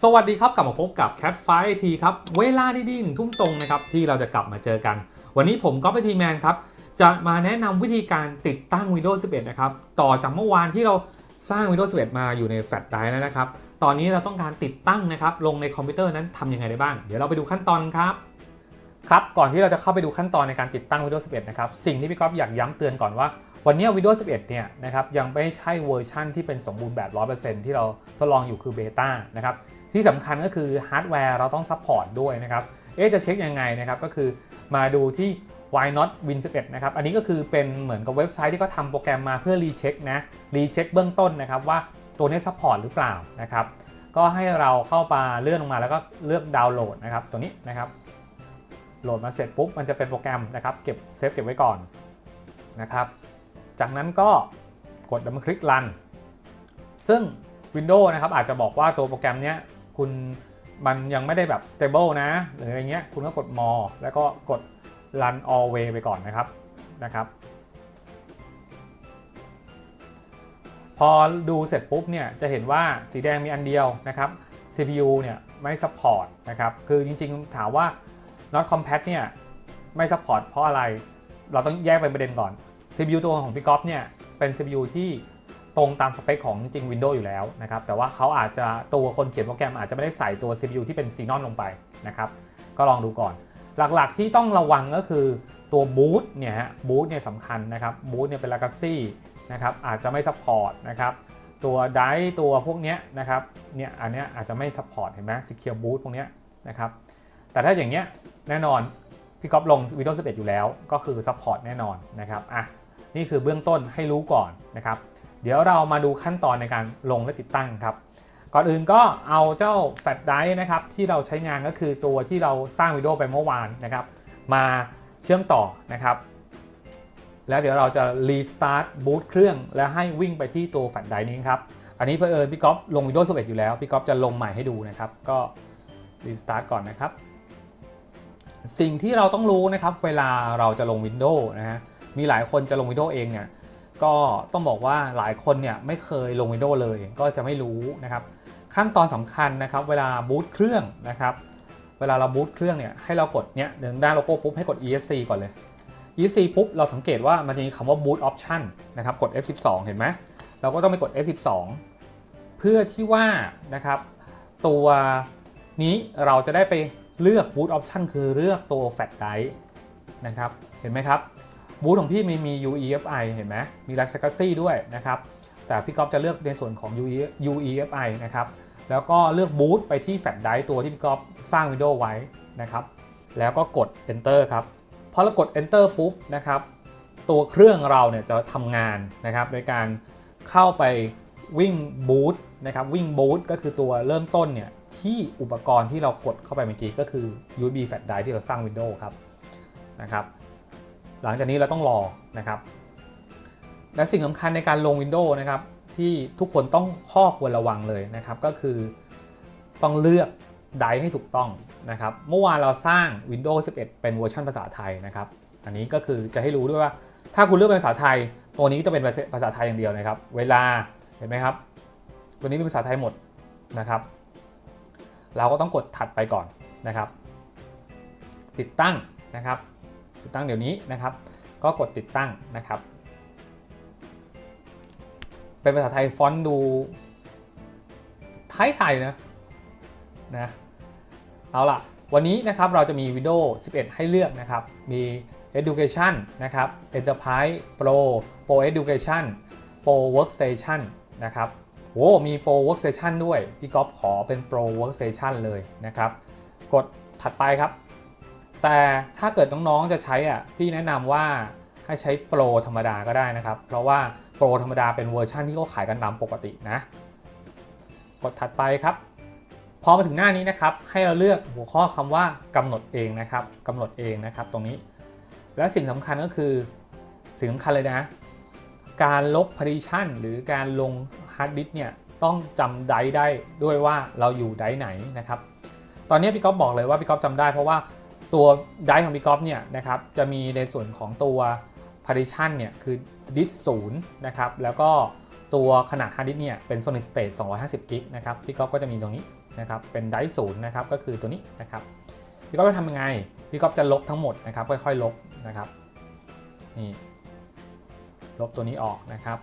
สวัสดีครับ กลับมาพบกับ Cat f i ทีครับ เวลาดีๆหนึ่งทุ่มตรงนะครับ ที่เราจะกลับมาเจอกัน วันนี้ผมก็ไปทีแมนครับ จะมาแนะนำวิธีการติดตั้ง Windows 11 นะครับ ต่อจากเมื่อวานที่เราสร้าง Windows 11 มาอยู่ในแฟลชไดรฟ์แล้วนะครับ ตอนนี้เราต้องการติดตั้งนะครับ ลงในคอมพิวเตอร์นั้นทำยังไงได้บ้าง เดี๋ยวเราไปดูขั้นตอนครับครับ ก่อนที่เราจะเข้าไปดูขั้นตอนในการติดตั้ง Windows 11 นะครับ สิ่งที่พี่ก๊อฟอยากย้ำเตือนก่อนว่า วันนี้ Windows 11 เนี่ยนะครับยังไม่ใช่เวอร์ชั่นที่เป็นสมบูรณ์แบบ 100%ที่เราทดลองอยู่คือเบต้านะครับ ที่สำคัญก็คือฮาร์ดแวร์เราต้องซัพพอร์ตด้วยนะครับเอ๊จะเช็คยังไงนะครับก็คือมาดูที่ why not win 11นะครับ อันนี้ก็คือเป็นเหมือนกับเว็บไซต์ที่เขาทำโปรแกรมมาเพื่อรีเช็คนะ รีเช็คเบื้องต้นนะครับว่าตัวนี้ซัพพอร์ตหรือเปล่านะครับ ก็ให้เราเข้ามาเลื่อนลงมาแล้วก็เลือกดาวน์โหลดนะครับ ตัวนี้นะครับ โหลดมาเสร็จปุ๊บ มันจะเป็นโปรแกรมนะครับ เก็บเซฟเก็บไว้ก่อนนะครับ จากนั้นก็กดดับเบิลคลิก run ซึ่ง Windows นะครับอาจจะบอกว่าตัวโปรแกรมเนี้ย คุณมันยังไม่ได้แบบ stable นะ หรืออะไรเงี้ยคุณก็กด more แล้วก็กด run always ไปก่อนนะครับนะครับ พอดูเสร็จปุ๊บเนี่ยจะเห็นว่าสีแดงมีอันเดียวนะครับ CPU เนี่ยไม่ support นะครับคือจริงๆถามว่า not compat เนี่ยไม่ support เพราะอะไร เราต้องแยกเป็นประเด็นก่อน CPU ตัวของพี่ก๊อฟเนี่ยเป็น CPU ที่ ตรงตามสเปคของจริง Windows อยู่แล้วนะครับแต่ว่าเขาอาจจะตัวคนเขียนโปรแกรมอาจจะไม่ได้ใส่ตัว CPU ที่เป็น Xenon ลงไปนะครับก็ลองดูก่อน หลักๆที่ต้องระวังก็คือตัวบูตเนี่ยฮะบูตเนี่ยสำคัญนะครับบูตเนี่ยเป็น Legacy นะครับอาจจะไม่ support นะครับตัวไดตัวพวกเนี้ยนะครับเนี่ยอันเนี้ยอาจจะไม่ support เห็นไหม Secure Boot พวกเนี้ยนะครับแต่ถ้าอย่างเงี้ยแน่นอนพี่ก๊อฟลง Windows 11 อยู่แล้ว ก็คือ support แน่นอนนะครับอะนี่คือเบื้องต้นให้รู้ก่อนนะครับ เดี๋ยวเรามาดูขั้นตอนในการลงและติดตั้งครับ ก่อนอื่นก็เอาเจ้าแฟลชไดรฟ์นะครับที่เราใช้งานก็คือตัวที่เราสร้างวิดีโอไปเมื่อวานนะครับ มาเชื่อมต่อนะครับ แล้วเดี๋ยวเราจะรีสตาร์ทบูตเครื่อง แล้วให้วิ่งไปที่ตัวแฟลชไดรฟ์นี้ครับ อันนี้เพื่อเอิญพี่ก๊อฟลง Windows 11อยู่แล้ว พี่ก๊อฟจะลงใหม่ให้ดูนะครับ ก็รีสตาร์ทก่อนนะครับ สิ่งที่เราต้องรู้นะครับ เวลาเราจะลง Windows นะฮะ มีหลายคนจะลง Windows เองเนี่ย ก็ต้องบอกว่าหลายคนเนี่ยไม่เคยลง Windows เลยก็จะไม่รู้นะครับ ขั้นตอนสำคัญนะครับเวลาบูตเครื่องนะครับ เวลาเราบูตเครื่องเนี่ยให้เรากดเนี่ยเดินด้านโลโก้ปุ๊บให้กด ESC ก่อนเลย ESC ปุ๊บเราสังเกตว่ามันจะมีคำว่า boot option นะครับกด F12 เห็นไหมเราก็ต้องไปกด F12 เพื่อที่ว่านะครับตัวนี้เราจะได้ไปเลือก boot option คือเลือกตัว flash drive นะครับ เห็นไหมครับ บูธของพี่มีมี UEFI เห็นไหมมีลัก Legacy ด้วยนะครับ แต่พี่ก๊อฟจะเลือกในส่วนของ UEFI นะครับ แล้วก็เลือกบูธไปที่แฟลชไดรฟ์ตัวที่พี่ก๊อฟสร้างวิดีโอไว้นะครับ แล้วก็กด Enter ครับพอเรากด Enter ปุ๊บนะครับ ตัวเครื่องเราเนี่ยจะทำงานนะครับ โดยการเข้าไปวิ่งบูธนะครับ วิ่งบูธก็คือตัวเริ่มต้นเนี่ยที่อุปกรณ์ที่เรากดเข้าไปเมื่อกี้ก็คือ USB flash drive ที่เราสร้าง Windows ครับนะครับ หลังจากนี้เราต้องรอนะครับ และสิ่งสำคัญในการลง Windows นะครับ ที่ทุกคนต้องข้อควรระวังเลยนะครับ ก็คือต้องเลือกไดร์ให้ถูกต้องนะครับ เมื่อวานเราสร้าง Windows 11 เป็นเวอร์ชันภาษาไทยนะครับ อันนี้ก็คือจะให้รู้ด้วยว่า ถ้าคุณเลือกเป็นภาษาไทย ตัวนี้จะเป็นภาษาไทยอย่างเดียวนะครับ เวลาเห็นไหมครับ ตัวนี้เป็นภาษาไทยหมดนะครับ เราก็ต้องกดถัดไปก่อนนะครับ ติดตั้งนะครับ ติดตั้งเดี๋ยวนี้นะครับ ก็กดติดตั้งนะครับ เป็นภาษาไทยฟอนต์ดูไทยไทยๆนะนะเอาล่ะ วันนี้นะครับเราจะมี Windows 11 ให้เลือกนะครับ มี Education นะครับ Enterprise Pro Pro Education Pro Workstation นะครับโอ้มี Pro Workstation ด้วย พี่ก๊อฟขอเป็น Pro Workstation เลยนะครับ กดถัดไปครับ แต่ถ้าเกิดน้องๆจะใช้อะพี่แนะนำว่าให้ใช้โปรธรรมดาก็ได้นะครับ เพราะว่าโปรธรรมดาเป็นเวอร์ชันที่เขาขายกันตามปกตินะ กดถัดไปครับ พอมาถึงหน้านี้นะครับ ให้เราเลือกหัวข้อคำว่ากำหนดเองนะครับกำหนดเองนะครับตรงนี้ และสิ่งสำคัญก็คือสิ่งสำคัญเลยนะ การลบ partition หรือการลง hard disk เนี่ยต้องจำไดได้ด้วยว่าเราอยู่ไดไหนนะครับ ตอนนี้พี่ก๊อฟบอกเลยว่าพี่ก๊อฟจำได้เพราะว่า ตัวไดรฟ์ของพี่ก๊อฟเนี่ยนะครับจะมีในส่วนของตัว partition เนี่ยคือ disk 0นนะครับแล้วก็ตัวขนาดฮาร์ดดิสเนี่ยเป็น solid state 250กิกนะครับพี่ก๊อฟก็จะมีตรงนี้นะครับเป็นไดร์ศูนย์นะครับก็คือตัวนี้นะครับพี่ก๊อฟจะทำยังไงพี่ก๊อฟจะลบทั้งหมดนะครับค่อยๆลบนะครับนี่ลบตัวนี้ออกนะครับ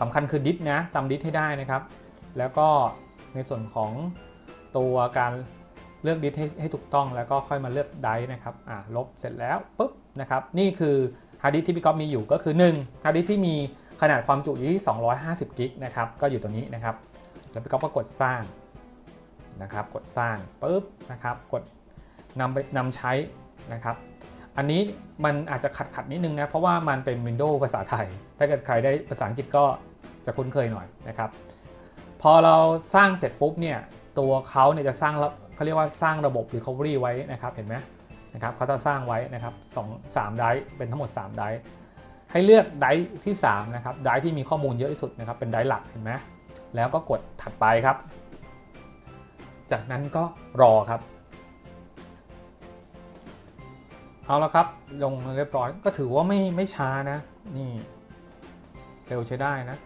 สำคัญคือดิสนะจำดิสให้ได้นะครับ แล้วก็ในส่วนของตัวการ เลือกดิสให้ให้ถูกต้องแล้วก็ค่อยมาเลือกไดร์นะครับอ่าลบเสร็จแล้วปุ๊บนะครับนี่คือฮาร์ดดิสก์ที่พี่ก๊อฟมีอยู่ก็คือ1ฮาร์ดดิสก์ที่มีขนาดความจุอยู่ที่ 250 กิกนะครับก็อยู่ตัวนี้นะครับแล้วพี่ก๊อฟก็กดสร้างนะครับกดสร้างปุ๊บนะครับกดนำไปนำใช้นะครับอันนี้มันอาจจะขัดขัดนิดนึงนะเพราะว่ามันเป็น Windows ภาษาไทย ถ้าเกิดใครได้ภาษาอังกฤษก็จะคุ้นเคยหน่อยนะครับ พอเราสร้างเสร็จปุ๊บเนี่ยตัวเขาเนี่ยจะสร้าง เขาเรียกว่าสร้างระบบ Recovery ไว้นะครับเห็นไหมนะครับเขาจะสร้างไว้นะครับสองสามไดร์เป็นทั้งหมด 3 ไดร์ให้เลือกไดร์ที่3นะครับไดร์ที่มีข้อมูลเยอะที่สุดนะครับเป็นไดร์หลักเห็นไหมแล้วก็กดถัดไปครับ จากนั้นก็รอครับ เอาละครับลงเรียบร้อยก็ถือว่าไม่ไม่ช้านะนี่เร็วใช้ได้นะ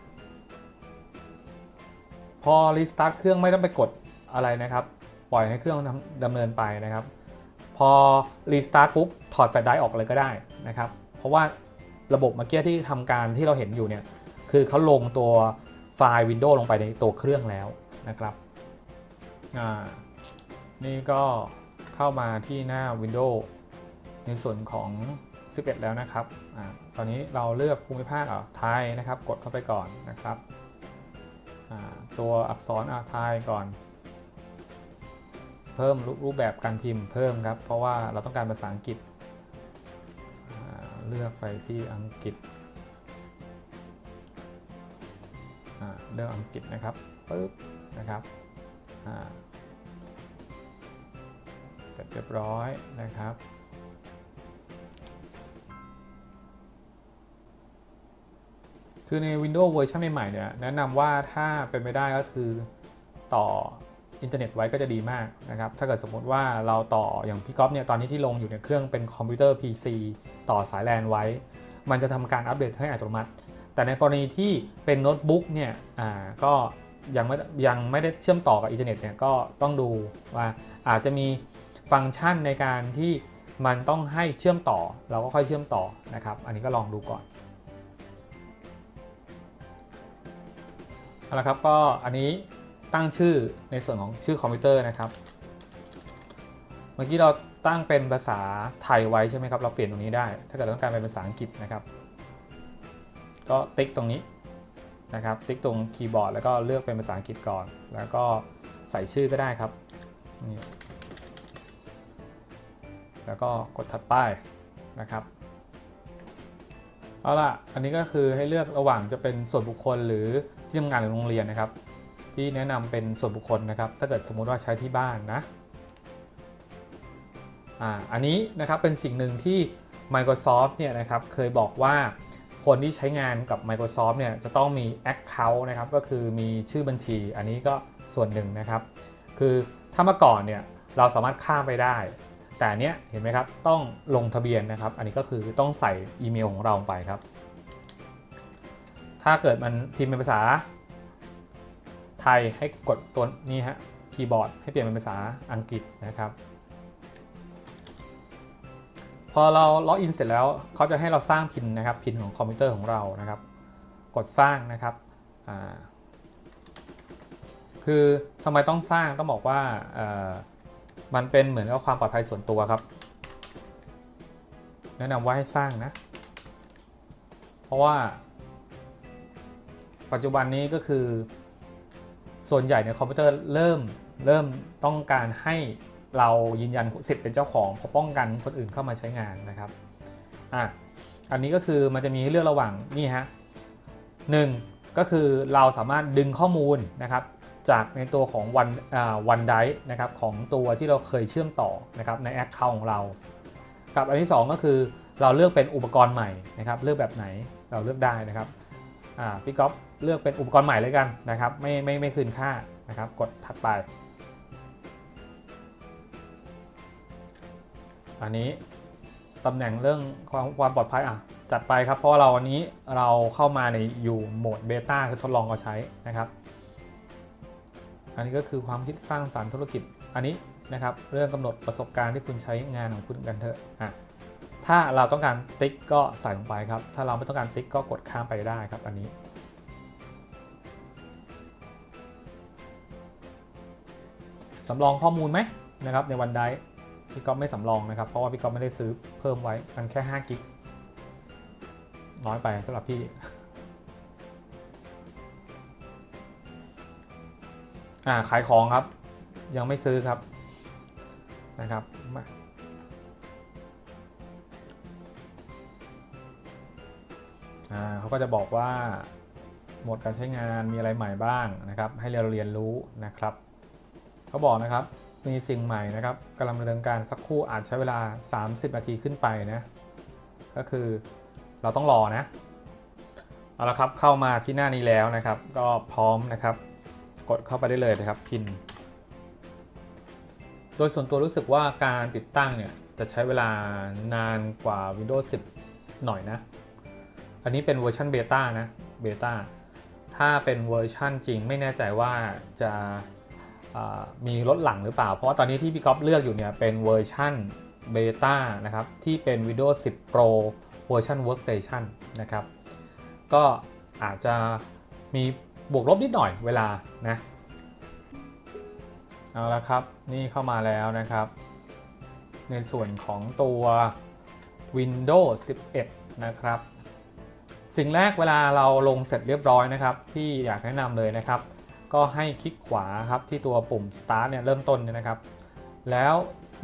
พอรีสตาร์ทเครื่องไม่ต้องไปกดอะไรนะครับ ปล่อยให้เครื่องดำเนินไปนะครับ พอรีสตาร์ทปุ๊บถอดแฟลชไดรฟ์ออกเลยก็ได้นะครับ เพราะว่าระบบเมื่อกี้ที่ทำการที่เราเห็นอยู่เนี่ยคือเขาลงตัวไฟล์ Windows ลงไปในตัวเครื่องแล้วนะครับอ่านี่ก็เข้ามาที่หน้า Windows ในส่วนของ 11 แล้วนะครับอตอนนี้เราเลือกภูมิภาคอะไทยนะครับ กดเข้าไปก่อนนะครับตัวอักษรอะไทยก่อน เพิ่มรูปแบบการพิมพ์เพิ่มครับ เพราะว่าเราต้องการภาษาอังกฤษ เลือกไปที่อังกฤษเลือกอังกฤษนะครับปึ๊บนะครับเสร็จเรียบร้อยนะครับคือใน Windows เวอร์ชันใหม่ๆเนี่ยแนะนำว่าถ้าเป็นไปได้ก็คือต่อ อินเทอร์เน็ตไว้ก็จะดีมากนะครับ ถ้าเกิดสมมติว่าเราต่ออย่างพี่ก๊อฟเนี่ยตอนนี้ที่ลงอยู่ในเครื่องเป็นคอมพิวเตอร์ PC ต่อสายแลนไว้ มันจะทำการอัปเดตให้อัตโนมัติ แต่ในกรณีที่เป็นโน้ตบุ๊กเนี่ยอ่าก็ยังไม่ยังไม่ได้เชื่อมต่อกับอินเทอร์เน็ตเนี่ยก็ต้องดูว่าอาจจะมีฟังก์ชันในการที่มันต้องให้เชื่อมต่อ เราก็ค่อยเชื่อมต่อนะครับ อันนี้ก็ลองดูก่อนเอาละครับก็อันนี้ ตั้งชื่อในส่วนของชื่อคอมพิวเตอร์นะครับ เมื่อกี้เราตั้งเป็นภาษาไทยไว้ใช่ไหมครับ เราเปลี่ยนตรงนี้ได้ ถ้าเกิดเราต้องการเป็นภาษาอังกฤษนะครับ ก็ติ๊กตรงนี้นะครับ ติ๊กตรงคีย์บอร์ดแล้วก็เลือกเป็นภาษาอังกฤษก่อน แล้วก็ใส่ชื่อก็ได้ครับ แล้วก็กดถัดไปนะครับ เอาล่ะ อันนี้ก็คือให้เลือกระหว่างจะเป็นส่วนบุคคลหรือที่ทำงานหรือโรงเรียนนะครับ ที่แนะนำเป็นส่วนบุคคลนะครับ ถ้าเกิดสมมุติว่าใช้ที่บ้านนะอ่าอันนี้นะครับเป็นสิ่งหนึ่งที่ Microsoft เนี่ยนะครับเคยบอกว่าคนที่ใช้งานกับ Microsoft เนี่ยจะต้องมี Account นะครับก็คือมีชื่อบัญชี อันนี้ก็ส่วนหนึ่งนะครับ คือถ้าเมื่อก่อนเนี่ยเราสามารถข้ามไปได้ แต่เนี้ยเห็นไหมครับต้องลงทะเบียนนะครับ อันนี้ก็คือต้องใส่อีเมลของเราไปครับ ถ้าเกิดมันพิมพ์เป็นภาษา ยให้กดตัวนี้ฮะคีย์บอร์ดให้เปลี่ยนเป็นภาษาอังกฤษนะครับ พอเราล็อกอินเสร็จแล้วเขาจะให้เราสร้างพินนะครับพินของคอมพิวเตอร์ของเรานะครับ กดสร้างนะครับคือทำไมต้องสร้างต้องบอกว่ามันเป็นเหมือนกับความปลอดภัยส่วนตัวครับ แนะนำว่าให้สร้างนะ เพราะว่า ปัจจุบันนี้ก็คือ ส่วนใหญ่ในคอมพิวเตอร์เริ่มเริ่มต้องการให้เรายืนยันสิทธิ์เป็นเจ้าของเพราะป้องกันคนอื่นเข้ามาใช้งานนะครับอะอันนี้ก็คือมันจะมีให้เลือกระหว่างนี่ฮะหนึ่งก็คือเราสามารถดึงข้อมูลนะครับจากในตัวของวันวันไดนะครับของตัวที่เราเคยเชื่อมต่อนะครับในแอคเคาท์ของเรา กับอันที่ 2 ก็คือเราเลือกเป็นอุปกรณ์ใหม่นะครับเลือกแบบไหนเราเลือกได้นะครับอ่าพี่ก๊อฟ เลือกเป็นอุปกรณ์ใหม่เลยกันนะครับ ไม่ไม่ไม่คืนค่านะครับ กดถัดไป อันนี้ตำแหน่งเรื่องความความปลอดภัยอะจัดไปครับ เพราะว่าเราวันนี้เราเข้ามาในอยู่โหมดเบต้าคือทดลองเอาใช้นะครับ อันนี้ก็คือความคิดสร้างสารรค์ธุรกิจอันนี้นะครับ เรื่องกำหนดประสบการณ์ที่คุณใช้งานของคุณกันเถอะอะถ้าเราต้องการติ๊กก็ใส่ลงไปครับ ถ้าเราไม่ต้องการติ๊กก็กดข้ามไปได้ครับ อันนี้ สำรองข้อมูลไหมนะครับในวันไดพี่ก๊อฟไม่สำรองนะครับ เพราะว่าพี่ก๊อฟไม่ได้ซื้อเพิ่มไว้มันแค่5กิกน้อยไปสำหรับพี่อ่าขายของครับ ยังไม่ซื้อครับนะครับมาอ่าเขาก็จะบอกว่า หมดการใช้งานมีอะไรใหม่บ้างนะครับ ให้เราเรียนรู้นะครับ เขาบอกนะครับมีสิ่งใหม่นะครับกำลังดำเนินการสักครู่อาจใช้เวลา 30 นาทีขึ้นไปนะก็คือเราต้องรอนะเอาละครับเข้ามาที่หน้านี้แล้วนะครับ ก็พร้อมนะครับ กดเข้าไปได้เลยนะครับพิน โดยส่วนตัวรู้สึกว่าการติดตั้งเนี่ยจะใช้เวลานานกว่า Windows 10 หน่อยนะ อันนี้เป็นเวอร์ชันเบต้านะเบต้าถ้าเป็นเวอร์ชันจริงไม่แน่ใจว่าจะ มีลดหลังหรือเปล่า เพราะว่าตอนนี้ที่พี่ก๊อฟเลือกอยู่เนี่ยเป็นเวอร์ชันเบต้านะครับที่เป็น Windows 10 Pro เวอร์ชัน Workstation นะครับ ก็อาจจะมีบวกลบนิดหน่อยเวลานะเอาละครับ นี่เข้ามาแล้วนะครับ ในส่วนของตัว Windows 11 นะครับ สิ่งแรกเวลาเราลงเสร็จเรียบร้อยนะครับ ที่อยากแนะนำเลยนะครับ ก็ให้คลิกขวาครับที่ตัวปุ่ม start เนี่ยเริ่มต้นเนี่ยนะครับ แล้ว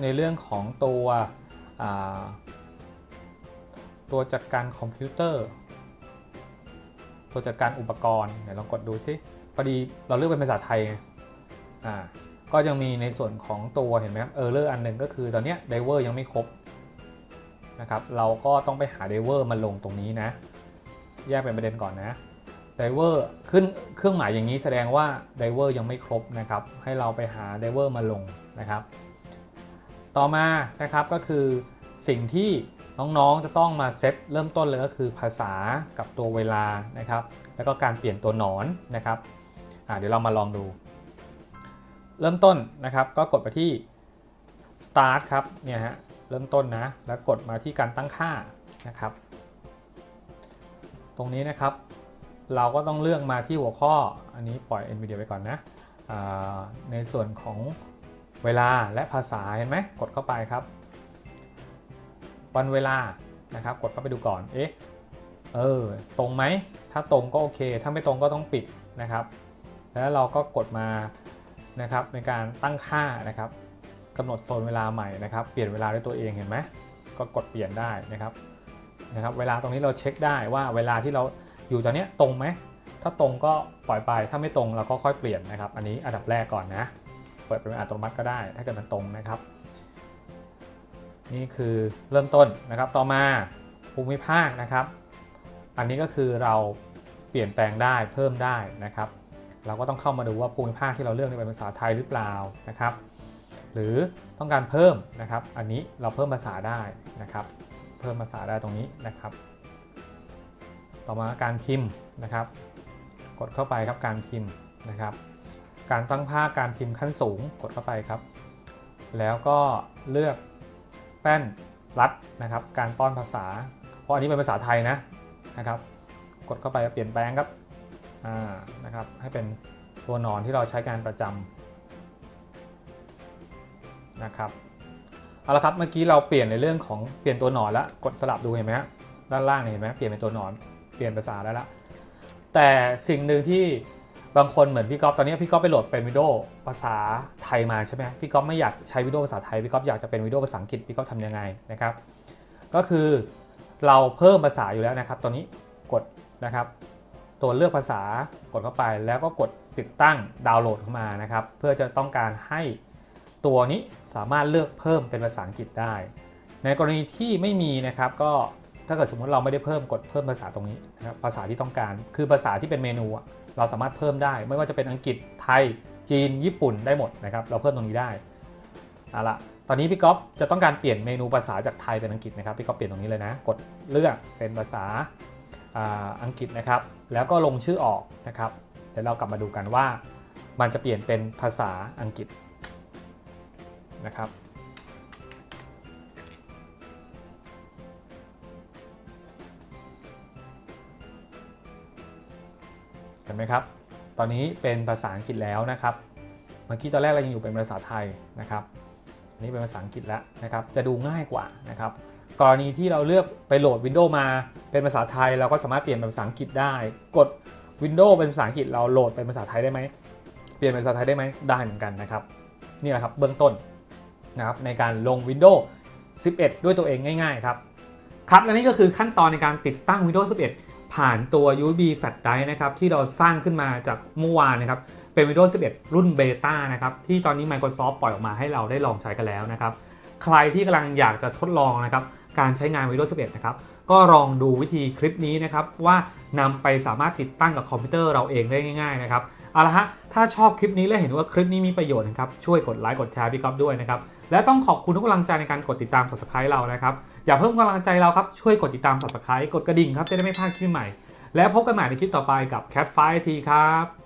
ในเรื่องของตัวตัวจัดการคอมพิวเตอร์ ตัวจัดการอุปกรณ์เดี๋ยวลองกดดูซิพอดีเราเลือกเป็นภาษาไทยอ่าก็ยังมีในส่วนของตัวเห็นไหมครับเออเลอร์อันหนึ่งก็คือตอนเนี้ยไดเวอร์ยังไม่ครบนะครับ เราก็ต้องไปหาไดเวอร์มาลงตรงนี้นะ แยกเป็นประเด็นก่อนนะ ไดเวอร์ขึ้นเครื่องหมายอย่างนี้แสดงว่าไดเวอร์ยังไม่ครบนะครับ ให้เราไปหาไดเวอร์มาลงนะครับ ต่อมานะครับก็คือสิ่งที่น้องๆจะต้องมาเซตเริ่มต้นเลยก็คือภาษากับตัวเวลานะครับ แล้วก็การเปลี่ยนตัวหนอนนะครับเดี๋ยวเรามาลองดู เริ่มต้นนะครับก็กดไปที่ start ครับเนี่ยฮะเริ่มต้นนะ แล้วกดมาที่การตั้งค่านะครับ ตรงนี้นะครับ เราก็ต้องเลือกมาที่หัวข้อ อันนี้ปล่อย NVIDIA ไปก่อนนะ ในส่วนของเวลาและภาษาเห็นไหมกดเข้าไปครับ วันเวลานะครับ กดเข้าไปดูก่อน เอ๊ะ เออ ตรงไหม ถ้าตรงก็โอเค ถ้าไม่ตรงก็ต้องปิดนะครับ แล้วเราก็กดมานะครับในการตั้งค่านะครับกำหนดโซนเวลาใหม่นะครับ เปลี่ยนเวลาด้วยตัวเองเห็นไหมก็กดเปลี่ยนได้นะครับนะครับ เวลาตรงนี้เราเช็คได้ว่าเวลาที่เรา อยู่ตอนนี้ตรงไหม ถ้าตรงก็ปล่อยไป ถ้าไม่ตรงเราก็ค่อยเปลี่ยนนะครับ อันนี้อันดับแรกก่อนนะ เปิดเป็นอัตโนมัติก็ได้ ถ้าเกิดมันตรงนะครับ นี่คือเริ่มต้นนะครับ ต่อมาภูมิภาคนะครับ อันนี้ก็คือเราเปลี่ยนแปลงได้เพิ่มได้นะครับ เราก็ต้องเข้ามาดูว่าภูมิภาคที่เราเลือกนี่เป็นภาษาไทยหรือเปล่านะครับ หรือต้องการเพิ่มนะครับ อันนี้เราเพิ่มภาษาได้นะครับ เพิ่มภาษาได้ตรงนี้นะครับ ต่อมาการพิมพ์นะครับ กดเข้าไปครับการพิมพ์นะครับ การตั้งค่าการพิมพ์ขั้นสูงกดเข้าไปครับ แล้วก็เลือกแป้นรัดนะครับ การป้อนภาษา เพราะอันนี้เป็นภาษาไทยนะนะครับ กดเข้าไปเปลี่ยนแปลงครับอ่านะครับให้เป็นตัวหนอนที่เราใช้การประจำนะครับเอาละครับเมื่อกี้เราเปลี่ยนในเรื่องของเปลี่ยนตัวหนอนแล้วกดสลับดูเห็นไหมฮะด้านล่างเห็นไหมเปลี่ยนเป็นตัวหนอน เปลี่ยนภาษาได้แล้วแต่สิ่งหนึ่งที่บางคนเหมือนพี่ก๊อฟตอนนี้พี่ก๊อฟไปโหลดเป็นวิดีโอภาษาไทยมาใช่ไหมพี่ก๊อฟไม่อยากใช้วิดีโอภาษาไทยพี่ก๊อฟอยากจะเป็นวิดีโอภาษาอังกฤษพี่ก๊อฟทำยังไงนะครับ ก็คือเราเพิ่มภาษาอยู่แล้วนะครับ ตอนนี้กดนะครับ ตัวเลือกภาษากดเข้าไปแล้วก็กดติดตั้งดาวน์โหลดเข้ามานะครับ เพื่อจะต้องการให้ตัวนี้สามารถเลือกเพิ่มเป็นภาษาอังกฤษได้ ในกรณีที่ไม่มีนะครับก็ ถ้าเกิดสมมติเราไม่ได้เพิ่มกดเพิ่มภาษาตรงนี้นะครับภาษาที่ต้องการ คือภาษาที่เป็นเมนูเราสามารถเพิ่มได้ ไม่ว่าจะเป็นอังกฤษไทย จีน ญี่ปุ่นได้หมดนะครับเราเพิ่มตรงนี้ได้เอาละตอนนี้พี่ก๊อฟจะต้องการเปลี่ยนเมนูภาษาจากไทยเป็นอังกฤษนะครับพี่ก๊อฟเปลี่ยนตรงนี้เลยนะ กดเลือกเป็นภาษาอ่าอังกฤษนะครับ แล้วก็ลงชื่อออกนะครับเดี๋ยวเรากลับมาดูกันว่า มันจะเปลี่ยนเป็นภาษาอังกฤษนะครับ เห็นไหมครับ ตอนนี้เป็นภาษาอังกฤษแล้วนะครับ เมื่อกี้ตอนแรกเรายังอยู่เป็นภาษาไทยนะครับอันนี้เป็นภาษาอังกฤษแล้วนะครับ จะดูง่ายกว่านะครับ กรณีที่เราเลือกไปโหลด Windows มาเป็นภาษาไทย เราก็สามารถเปลี่ยนเป็นภาษาอังกฤษได้ กด Windows เป็นภาษาอังกฤษเราโหลดเป็นภาษาไทยได้ไหม เปลี่ยนเป็นภาษาไทยได้ไหม ได้เหมือนกันนะครับ นี่แหละครับเบื้องต้นนะครับในการลง Windows 11 ด้วยตัวเองง่าย ๆ ครับ ครับและนี่ก็คือขั้นตอนในการติดตั้ง Windows 11 ผ่านตัว USB Flash Drive นะครับที่เราสร้างขึ้นมาจากเมื่อวานนะครับเป็น Windows 11 รุ่นเบต้านะครับที่ตอนนี้ Microsoft ปล่อยออกมาให้เราได้ลองใช้กันแล้วนะครับใครที่กำลังอยากจะทดลองนะครับการใช้งาน Windows 11 นะครับก็ลองดูวิธีคลิปนี้นะครับว่านำไปสามารถติดตั้งกับคอมพิวเตอร์เราเองได้ง่ายๆนะครับเอาละฮะถ้าชอบคลิปนี้และเห็นว่าคลิปนี้มีประโยชน์นะครับช่วยกดไลค์กดแชร์พี่ก๊อฟด้วยนะครับ และต้องขอบคุณทุกกำลังใจในการกดติดตาม subscribe เรานะครับ อย่าเพิ่มกำลังใจเราครับ ช่วยกดติดตาม subscribe กดกระดิ่งครับ จะได้ไม่พลาดคลิปใหม่ แล้วพบกันใหม่ในคลิปต่อไปกับ Cat f i ทีครับ